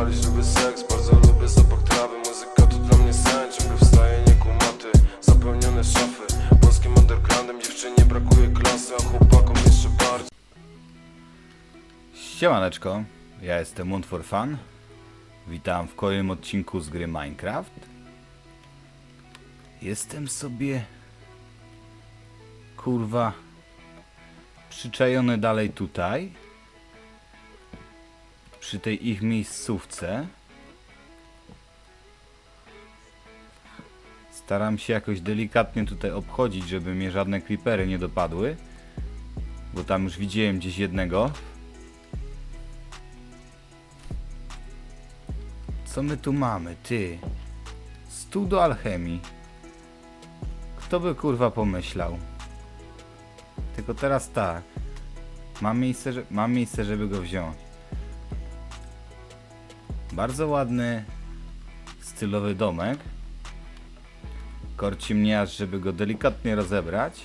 palić, lubię seks Bardzo lubię zapach trawy Muzyka to dla mnie sen Ciągle wstaję niekumaty Zapełnione szafy Polskim undergroundem Dziewczynie brakuje klasy A chłopakom jeszcze bardziej Siemaneczko, ja jestem Moon for Fun. Witam w kolejnym odcinku z gry Minecraft. Jestem sobie kurwa przyczajony dalej tutaj przy tej ich miejscówce. Staram się jakoś delikatnie tutaj obchodzić, żeby mnie żadne creepery nie dopadły, bo tam już widziałem gdzieś jednego. Co my tu mamy, ty? Stół do alchemii. Kto by kurwa pomyślał? Tylko teraz tak. Mam miejsce, mam miejsce, żeby go wziąć. Bardzo ładny, stylowy domek. Korci mnie aż, żeby go delikatnie rozebrać.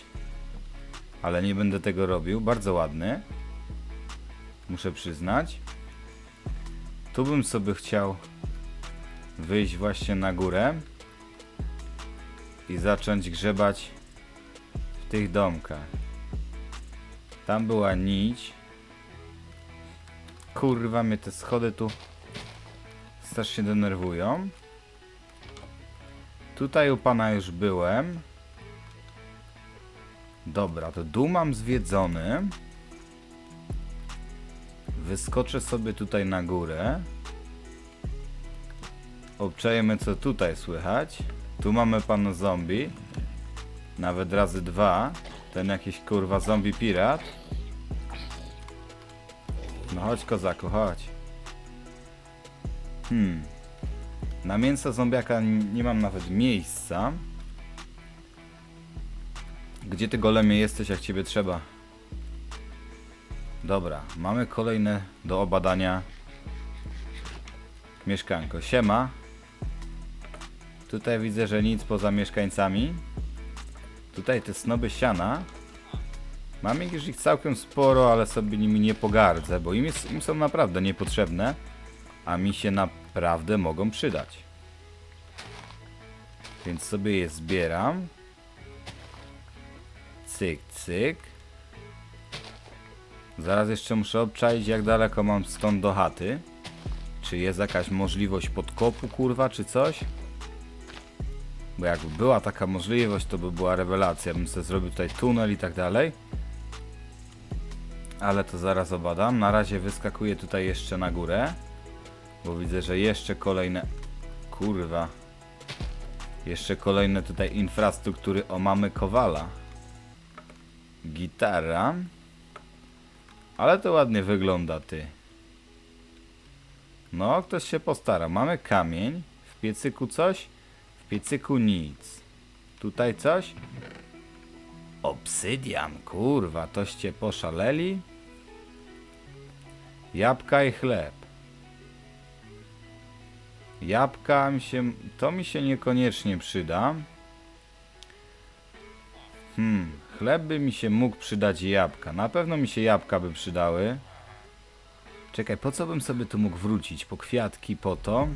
Ale nie będę tego robił. Bardzo ładny. Muszę przyznać. Tu bym sobie chciał wyjść właśnie na górę i zacząć grzebać w tych domkach. Tam była nić. Kurwa, mnie te schody tu strasznie denerwują. Tutaj u pana już byłem. Dobra, to dół mam zwiedzony. Wyskoczę sobie tutaj na górę. Obczajemy co tutaj słychać. Tu mamy pana zombie. Nawet razy dwa. Ten jakiś kurwa zombie pirat. No chodź kozaku, chodź. Hmm. Na mięso zombiaka nie mam nawet miejsca. Gdzie ty golemie jesteś jak ciebie trzeba? Dobra, mamy kolejne do obadania mieszkanko. Siema. Tutaj widzę, że nic poza mieszkańcami. Tutaj te snoby siana. Mam już ich całkiem sporo, ale sobie nimi nie pogardzę, bo im, jest, im są naprawdę niepotrzebne, a mi się naprawdę mogą przydać. Więc sobie je zbieram. Cyk, cyk. Zaraz jeszcze muszę obczaić, jak daleko mam stąd do chaty. Czy jest jakaś możliwość podkopu, kurwa, czy coś? Bo jakby była taka możliwość, to by była rewelacja. Bym sobie zrobił tutaj tunel i tak dalej. Ale to zaraz obadam. Na razie wyskakuję tutaj jeszcze na górę. Bo widzę, że jeszcze kolejne... Kurwa. Jeszcze kolejne tutaj infrastruktury. O, mamy kowala. Gitara. Ale to ładnie wygląda, ty. No, ktoś się postara. Mamy kamień. W piecyku coś? W piecyku nic. Tutaj coś? Obsydian, kurwa, toście poszaleli? Jabłka i chleb. Jabłka mi się... To mi się niekoniecznie przyda. Hmm, chleb by mi się mógł przydać i jabłka. Na pewno mi się jabłka by przydały. Czekaj, po co bym sobie tu mógł wrócić? Po kwiatki, po to.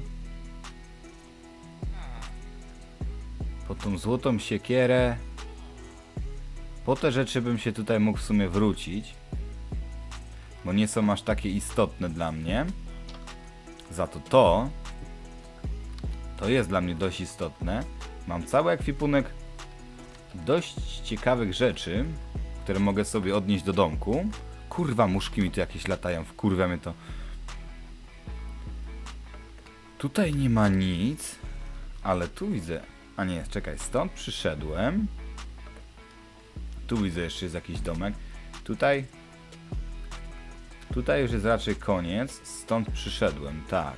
Po tą złotą siekierę. Po te rzeczy bym się tutaj mógł w sumie wrócić. Bo nie są aż takie istotne dla mnie. Za to to. To jest dla mnie dość istotne. Mam cały ekwipunek dość ciekawych rzeczy, które mogę sobie odnieść do domku. Kurwa, muszki mi tu jakieś latają, wkurwia mnie to. Tutaj nie ma nic, ale tu widzę... A nie, czekaj, stąd przyszedłem. Tu widzę jeszcze jest jakiś domek. Tutaj... Tutaj już jest raczej koniec, stąd przyszedłem, tak.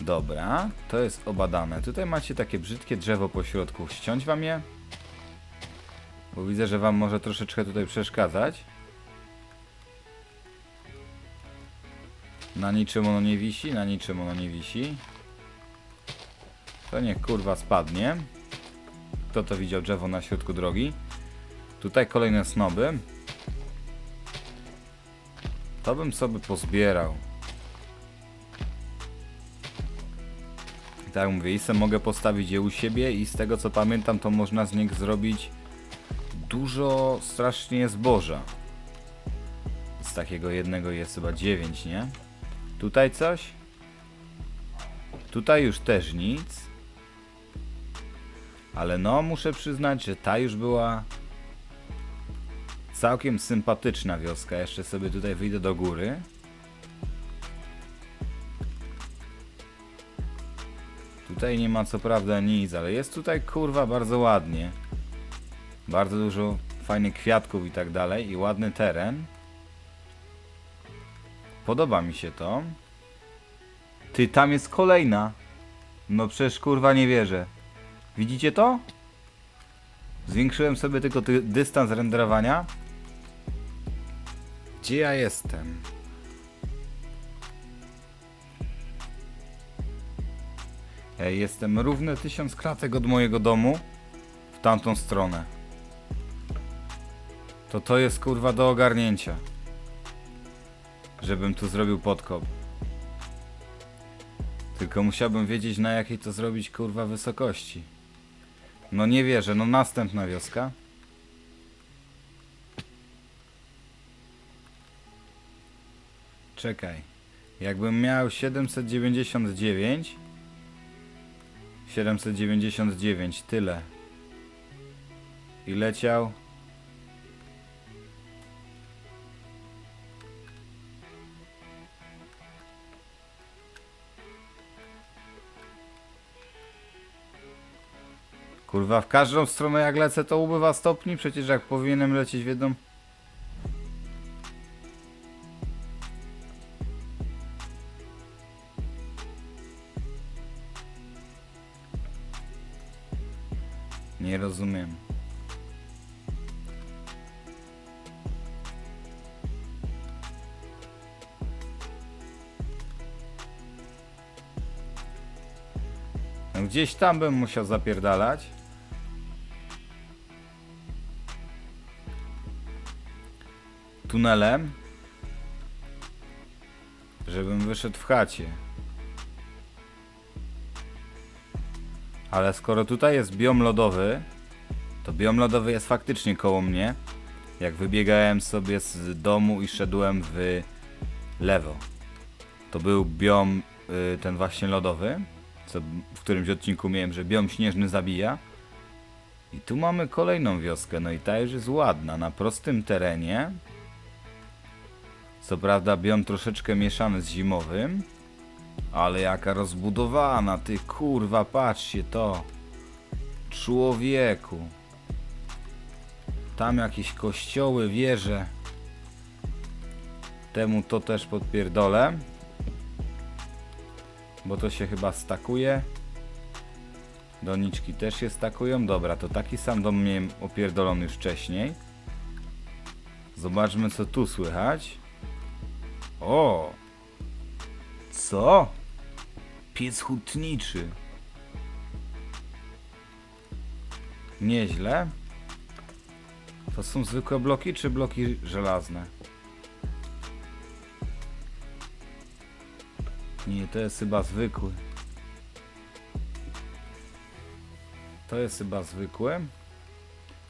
Dobra, to jest obadane. Tutaj macie takie brzydkie drzewo po środku. Ściąć wam je? Bo widzę, że wam może troszeczkę tutaj przeszkadzać. Na niczym ono nie wisi, na niczym ono nie wisi. To niech kurwa spadnie. Kto to widział drzewo na środku drogi? Tutaj kolejne snoby. To bym sobie pozbierał. Tak mówię, i se mogę postawić je u siebie i z tego co pamiętam, to można z nich zrobić dużo strasznie zboża. Z takiego jednego jest chyba 9, nie? Tutaj coś? Tutaj już też nic. Ale no, muszę przyznać, że ta już była całkiem sympatyczna wioska. Jeszcze sobie tutaj wyjdę do góry. Tutaj nie ma co prawda nic, ale jest tutaj kurwa bardzo ładnie. Bardzo dużo fajnych kwiatków i tak dalej i ładny teren. Podoba mi się to. Ty, tam jest kolejna. No przecież kurwa nie wierzę. Widzicie to? Zwiększyłem sobie tylko ty- dystans renderowania. Gdzie ja jestem? Jestem równe tysiąc kratek od mojego domu w tamtą stronę. To to jest kurwa do ogarnięcia. Żebym tu zrobił podkop. Tylko musiałbym wiedzieć na jakiej to zrobić kurwa wysokości. No nie wierzę, no następna wioska. Czekaj. Jakbym miał 799 799, tyle. I leciał. Kurwa, w każdą stronę jak lecę to ubywa stopni, przecież jak powinienem lecieć w jedną... rozumiem. No gdzieś tam bym musiał zapierdalać. Tunelem. Żebym wyszedł w chacie. Ale skoro tutaj jest biom lodowy, to biom lodowy jest faktycznie koło mnie. Jak wybiegałem sobie z domu i szedłem w lewo. To był biom y, ten właśnie lodowy, co w którymś odcinku miałem, że biom śnieżny zabija. I tu mamy kolejną wioskę, no i ta już jest ładna, na prostym terenie. Co prawda biom troszeczkę mieszany z zimowym, ale jaka rozbudowana, ty kurwa, patrzcie to. Człowieku. Tam jakieś kościoły, wieże. Temu to też podpierdolę. Bo to się chyba stakuje. Doniczki też się stakują. Dobra, to taki sam dom miałem opierdolony już wcześniej. Zobaczmy co tu słychać. O! Co? Piec hutniczy. Nieźle. To są zwykłe bloki czy bloki żelazne? Nie, to jest chyba zwykły. To jest chyba zwykłe.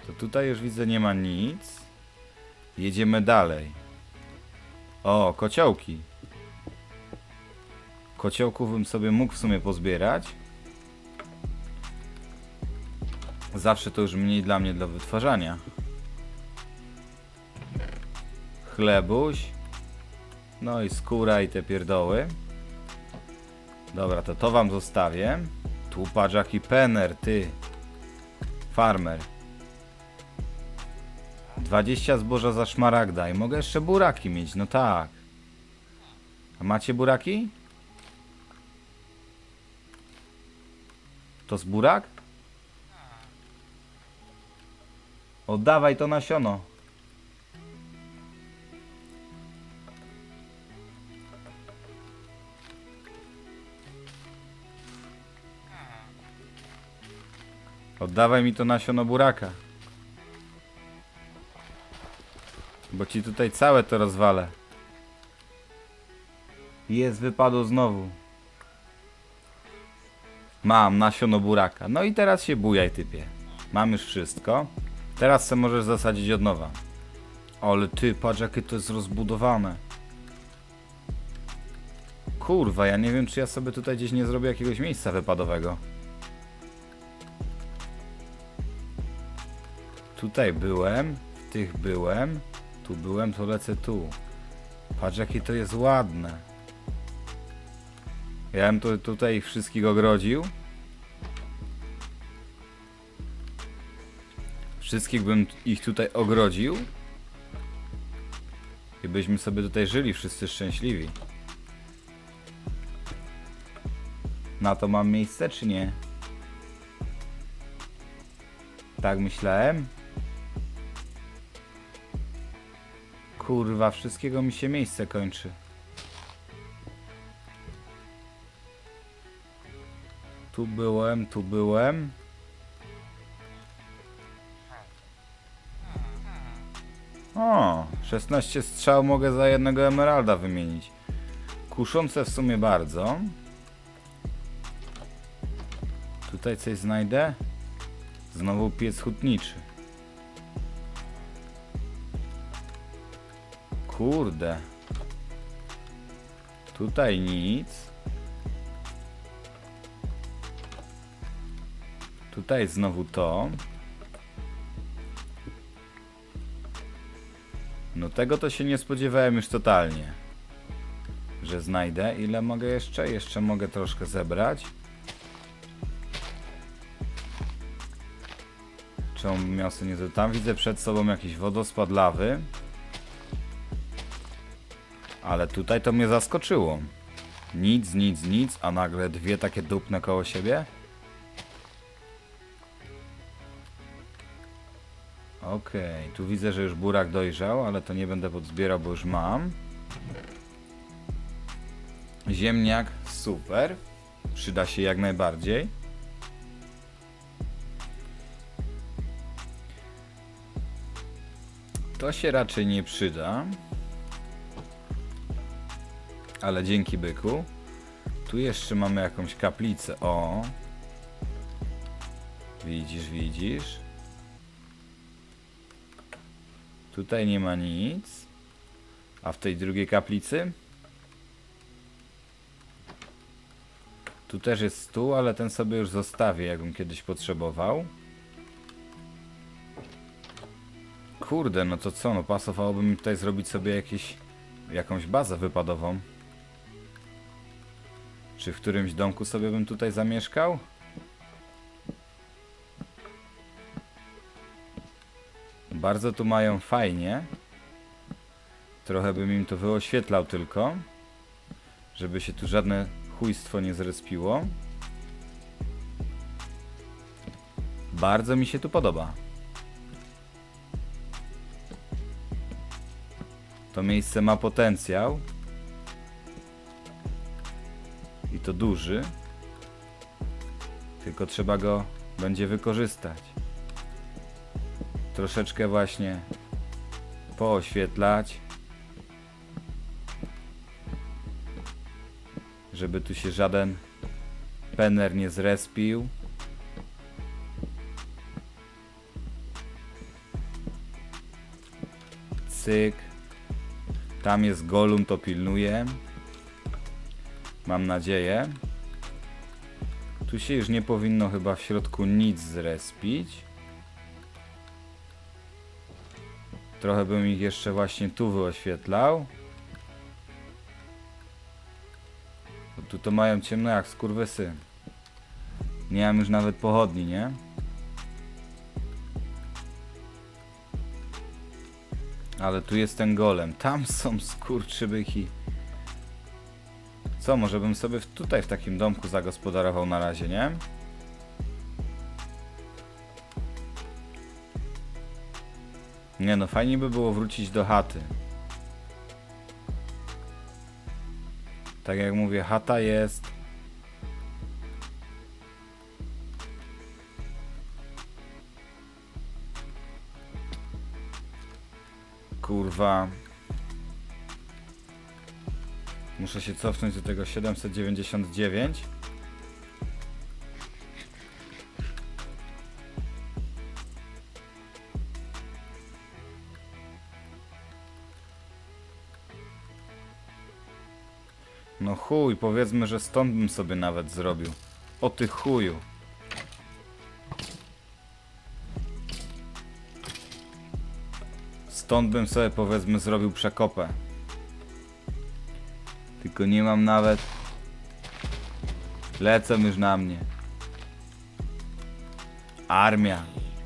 To tutaj już widzę nie ma nic. Jedziemy dalej. O, kociołki. Kociołków bym sobie mógł w sumie pozbierać. Zawsze to już mniej dla mnie do wytwarzania. Chlebuś. No i skóra i te pierdoły. Dobra, to to wam zostawię. Tu patrz pener, ty. Farmer. 20 zboża za szmaragda i mogę jeszcze buraki mieć, no tak. A macie buraki? To z burak? Oddawaj to nasiono. Oddawaj mi to nasiono buraka. Bo ci tutaj całe to rozwalę. Jest, wypadło znowu. Mam nasiono buraka. No i teraz się bujaj, typie. Mam już wszystko. Teraz se możesz zasadzić od nowa. Ale ty, patrz jakie to jest rozbudowane. Kurwa, ja nie wiem czy ja sobie tutaj gdzieś nie zrobię jakiegoś miejsca wypadowego. Tutaj byłem, w tych byłem, tu byłem, to lecę tu. Patrz jakie to jest ładne. Ja bym tu, tutaj ich wszystkich ogrodził. Wszystkich bym ich tutaj ogrodził. I byśmy sobie tutaj żyli wszyscy szczęśliwi. Na to mam miejsce czy nie? Tak myślałem. Kurwa, wszystkiego mi się miejsce kończy. Tu byłem, tu byłem. O, 16 strzał mogę za jednego emeralda wymienić. Kuszące w sumie bardzo. Tutaj coś znajdę? Znowu piec hutniczy. Kurde. Tutaj nic. Tutaj znowu to. No tego to się nie spodziewałem już totalnie. Że znajdę. Ile mogę jeszcze? Jeszcze mogę troszkę zebrać. Czemu sobie nie? Tam widzę przed sobą jakiś wodospad lawy. Ale tutaj to mnie zaskoczyło. Nic, nic, nic, a nagle dwie takie dupne koło siebie. Okej, tu widzę, że już burak dojrzał, ale to nie będę podzbierał, bo już mam. Ziemniak, super. Przyda się jak najbardziej. To się raczej nie przyda. Ale dzięki byku. Tu jeszcze mamy jakąś kaplicę. O. Widzisz, widzisz. Tutaj nie ma nic. A w tej drugiej kaplicy? Tu też jest stół, ale ten sobie już zostawię, jakbym kiedyś potrzebował. Kurde, no to co, no pasowałoby mi tutaj zrobić sobie jakieś, jakąś bazę wypadową. Czy w którymś domku sobie bym tutaj zamieszkał? Bardzo tu mają fajnie. Trochę bym im to wyoświetlał tylko. Żeby się tu żadne chujstwo nie zrespiło. Bardzo mi się tu podoba. To miejsce ma potencjał. To duży. Tylko trzeba go będzie wykorzystać. Troszeczkę właśnie pooświetlać. Żeby tu się żaden pener nie zrespił. Cyk. Tam jest Golum, to pilnuje. Mam nadzieję. Tu się już nie powinno chyba w środku nic zrespić. Trochę bym ich jeszcze właśnie tu wyoświetlał. Bo tu to mają ciemno jak skurwysy. Nie mam już nawet pochodni, nie? Ale tu jest ten golem. Tam są skurczybyki. Co, może bym sobie tutaj w takim domku zagospodarował na razie, nie? Nie no, fajnie by było wrócić do chaty. Tak jak mówię, chata jest... Kurwa... Muszę się cofnąć do tego 799. No chuj, powiedzmy, że stąd bym sobie nawet zrobił. O ty chuju. Stąd bym sobie powiedzmy zrobił przekopę. Tylko nie mam nawet. Lecą już na mnie. Armia.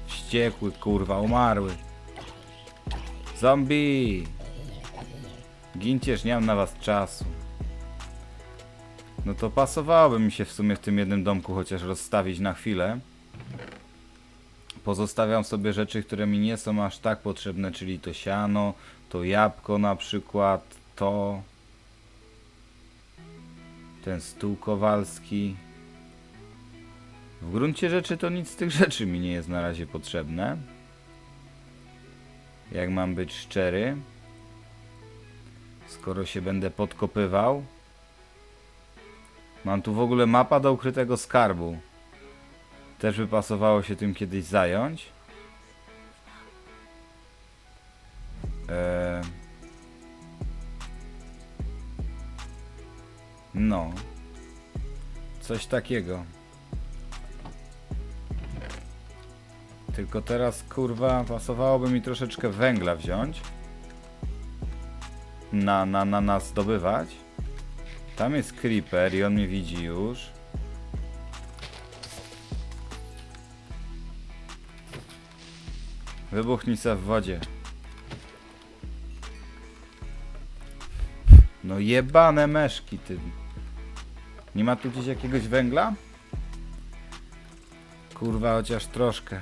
Wściekły, kurwa, umarły. Zombie! Gincie, nie mam na was czasu. No to pasowałoby mi się w sumie w tym jednym domku chociaż rozstawić na chwilę. Pozostawiam sobie rzeczy, które mi nie są aż tak potrzebne, czyli to siano, to jabłko na przykład, to... Ten stół kowalski. W gruncie rzeczy to nic z tych rzeczy mi nie jest na razie potrzebne. Jak mam być szczery. Skoro się będę podkopywał. Mam tu w ogóle mapa do ukrytego skarbu. Też by pasowało się tym kiedyś zająć. Eee... No. Coś takiego. Tylko teraz, kurwa, pasowałoby mi troszeczkę węgla wziąć. Na, na, na nas zdobywać. Tam jest creeper i on mnie widzi już. Wybuchnij se w wodzie. No jebane meszki, ty. Nie ma tu gdzieś jakiegoś węgla? Kurwa, chociaż troszkę.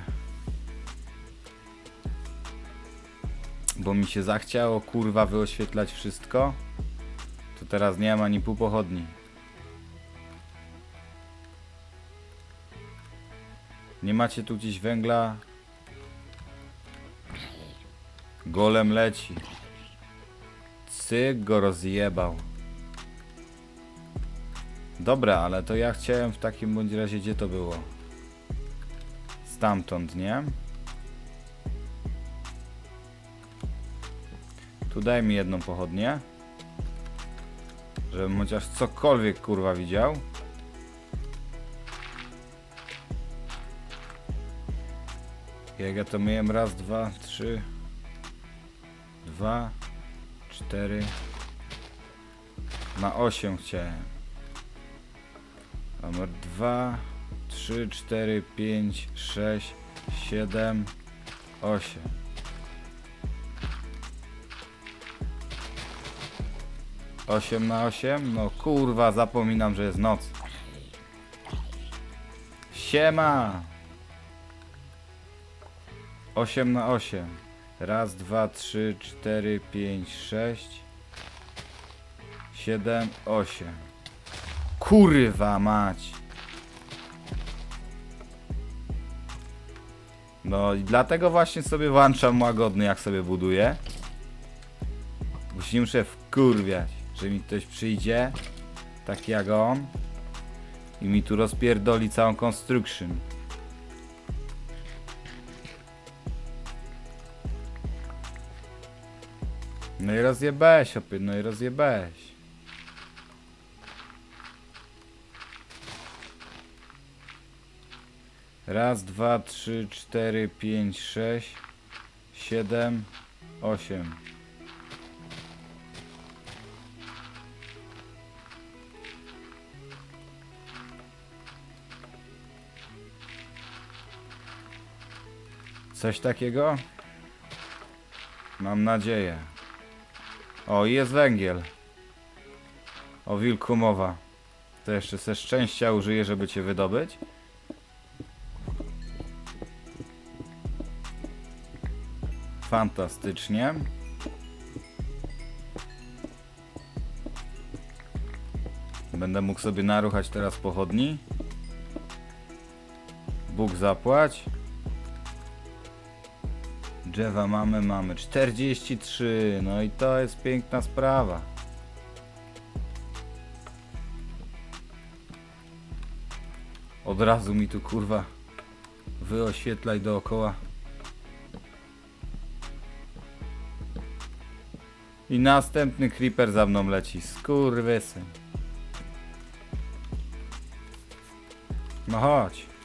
Bo mi się zachciało, kurwa, wyoświetlać wszystko. To teraz nie ma ani pół pochodni. Nie macie tu gdzieś węgla? Golem leci. Cyk go rozjebał. Dobra, ale to ja chciałem w takim bądź razie, gdzie to było? Stamtąd, nie? Tu daj mi jedną pochodnię. Żebym chociaż cokolwiek kurwa widział. Jak ja to myłem raz, dwa, trzy, dwa, cztery, na osiem chciałem. Numer dwa, trzy, cztery, pięć, sześć, siedem, osiem. Osiem na osiem? No kurwa, zapominam, że jest noc. Siema! 8 na 8. Raz, dwa, trzy, cztery, pięć, sześć, siedem, osiem. Kurwa mać! No i dlatego właśnie sobie włączam łagodny jak sobie buduję. Bo się nie muszę wkurwiać, że mi ktoś przyjdzie, tak jak on, i mi tu rozpierdoli całą construction. No i rozjebałeś, opie, no i rozjebałeś. Raz, dwa, trzy, cztery, pięć, sześć, siedem, osiem. Coś takiego? Mam nadzieję. O, i jest węgiel. O wilku mowa. To jeszcze ze szczęścia użyję, żeby cię wydobyć. Fantastycznie. Będę mógł sobie naruchać teraz pochodni. Bóg zapłać. Drzewa mamy, mamy 43. No i to jest piękna sprawa. Od razu mi tu kurwa wyoświetlaj dookoła. I następny creeper za mną leci. Skurwysyn. No chodź.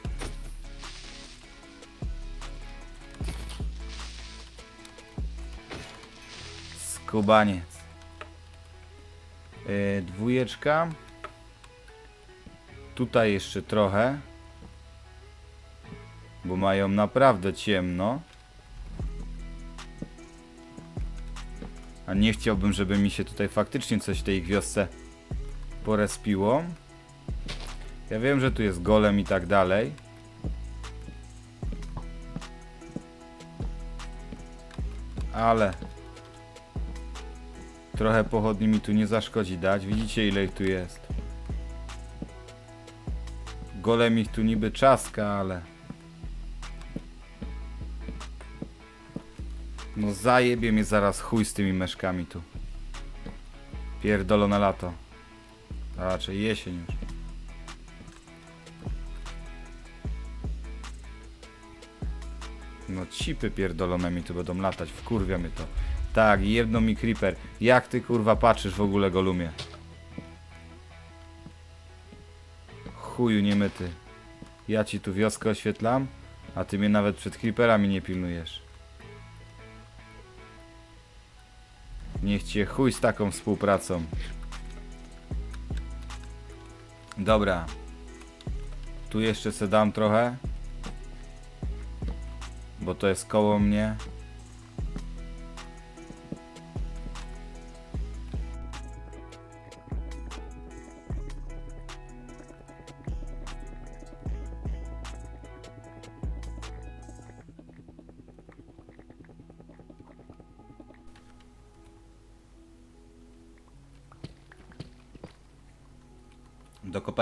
Skubaniec. Yy, dwójeczka. Tutaj jeszcze trochę. Bo mają naprawdę ciemno. A nie chciałbym, żeby mi się tutaj faktycznie coś w tej wiosce porespiło. Ja wiem, że tu jest golem i tak dalej. Ale trochę pochodni mi tu nie zaszkodzi dać. Widzicie ile ich tu jest. Golem ich tu niby czaska, ale... No zajebie mnie zaraz chuj z tymi meszkami tu. Pierdolone lato. A raczej jesień już. No cipy pierdolone mi tu będą latać, wkurwia mnie to. Tak, jedno mi creeper. Jak ty kurwa patrzysz w ogóle golumie? Chuju niemyty. Ja ci tu wioskę oświetlam, a ty mnie nawet przed creeperami nie pilnujesz. Niech cię chuj z taką współpracą. Dobra. Tu jeszcze se dam trochę. Bo to jest koło mnie.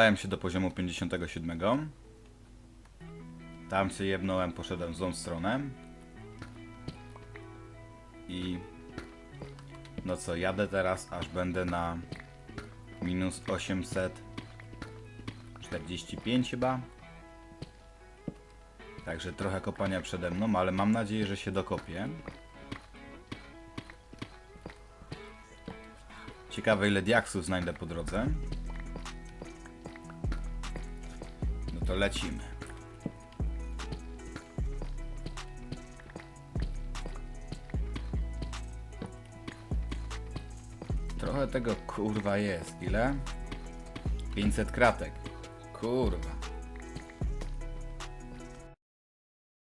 Dokopałem się do poziomu 57. Tam się jebnąłem, poszedłem w złą stronę. I no co, jadę teraz, aż będę na minus 845 chyba. Także trochę kopania przede mną, ale mam nadzieję, że się dokopię. Ciekawe ile diaksów znajdę po drodze. To lecimy. Trochę tego kurwa jest. Ile? 500 kratek. Kurwa.